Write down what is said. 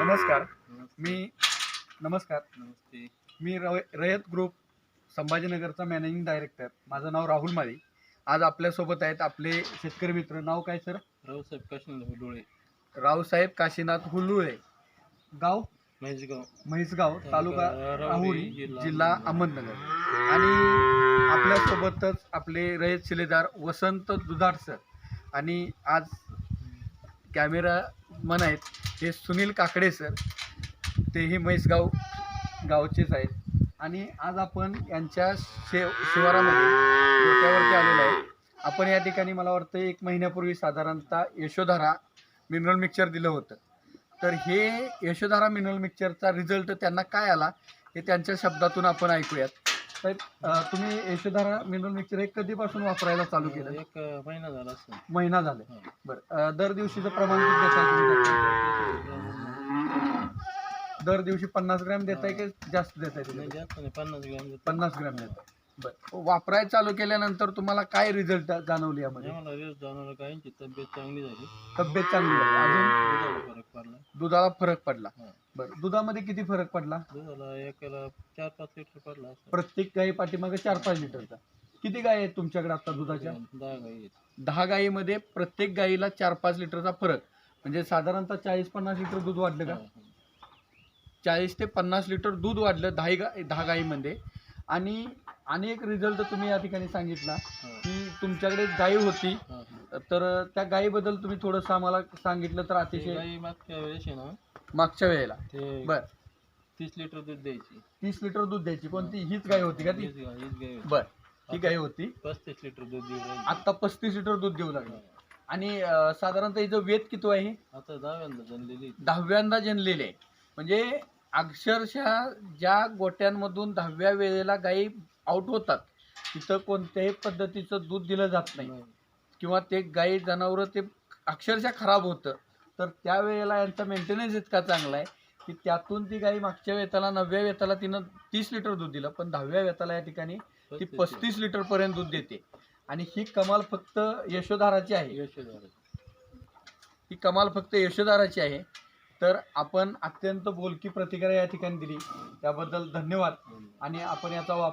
नमस्कार. मी नमस्कार. नमस्ते. मी रव रयत ग्रुप संभाजीनगरचा मॅनेजिंग डायरेक्टर माझं नाव राहुल माळी. आज आपल्यासोबत आहेत आपले शेतकरी मित्र. नाव काय सर? रावसाहेब काशीनाथ डोळे रावसाहेब काशीनाथ हुल्लुळे गाव? म्हैसगाव. म्हैसगाव तालुका राहुरी, जिल्हा अहमदनगर. आणि आपल्यासोबतच आपले रयत शिलेदार वसंत दुधाट सर आणि आज कॅमेरा मन आहेत. हे सुनील काकडे सर. तेही म्हैसगाव गावचेच आहेत. आणि आज आपण यांच्या शे शिवारामध्ये गोट्यावरती आलेलो आहे आपण या ठिकाणी मला वाटतं एक महिन्यापूर्वी साधारणतः यशोधारा मिनरल मिक्सचर दिलं होतं. तर हे यशोधारा मिनरल मिक्सचरचा रिझल्ट त्यांना काय आला हे त्यांच्या शब्दातून आपण ऐकूयात. अं, तुम्ही यशोधारा मिनरल मिक्सचर हे कधीपासून वापरायला चालू केलं? एक महिना झाला असं महिना झाला. हा. बरं दर दिवशीचं प्रमाण किती देताय तुम्ही त्याचं? दर दिवशी पन्नास ग्रॅम देताय की जास्त देताय नाही तुम्ही जास्त नाही पन्नास ग्रॅम देतो. पन्नास ग्रॅम देताय. बरं वापरायला चालू केल्यानंतर तुम्हाला काय रिझल्ट जाणवली यामध्ये? आम्हाला रेस जाणवलं काहींची तब्येत चांगली झाली. तब्येत चांगली झाली. अजून? दुधाला फरक पडला. दुधाला फरक पडला. हा. बरं दुधामध्ये किती फरक पडला? दुधाला एकाला चार पाच लिटर पडला असं. प्रत्येक गाई पाठीमागे चार पाच लिटरचा. किती गाय आहेत तुमच्याकडे आता दुधाच्या? दहा गाई आहेत. दहा गायीमध्ये प्रत्येक गायीला चार पाच लिटरचा फरक. म्हणजे साधारणतः चाळीस पन्नास लिटर दूध वाढलं का? हा, हा. चाळीस ते पन्नास लिटर दूध वाढलं दहा गा दहा गायीमध्ये आणि अनेक रिझल्ट तुम्ही या ठिकाणी सांगितला हा, की तुमच्याकडे गाई होती. हा. तर त्या गायीबद्दल तुम्ही थोडंसं आम्हाला सांगितलं तर ते अतिशय गाई मागच्या वेळेस आहे ना? मागच्या वेळेला. ते बर. तीस लिटर दूध द्यायची. तीस लिटर दूध द्यायची. कोणती? हीच गाय होती का ती? हीच गाय हीच गाय होती. बर. ही गाय होती. पस्तीस लिटर दूध देऊ राहिली. आता पस्तीस लिटर दूध देऊ लागली. आणि अं, साधारणतः हिचं वेत किती आहे? आता दहाव्यांदा जनलेली दहाव्यांदा जनलेले आहे. म्हणजे अक्षरशः ज्या गोट्यांमधून दहाव्या वेळेला गायी आउट होतात तिथं कोणत्याही पद्धतीचं दूध दिलं जात नाही. किंवा ते गाई जनावरं ते अक्षरशः खराब होतं. तर त्यावेळेला यांचा मेंटेनन्स इतका चांगला आहे की त्यातून ती गाई मागच्या वेताला नवव्या वेताला तिनं तीस लिटर दूध दिलं पण दहाव्या वेताला या ठिकाणी ती पस्तीस लिटर. पर्यंत दूध देते. आणि ही कमाल फक्त यशोधाराची आहे. यशोधर ही कमाल फक्त यशोधाराची आहे. तर आपण अत्यंत बोलकी प्रतिक्रिया या ठिकाणी दिली. त्याबद्दल धन्यवाद. आणि आपण याचा वापर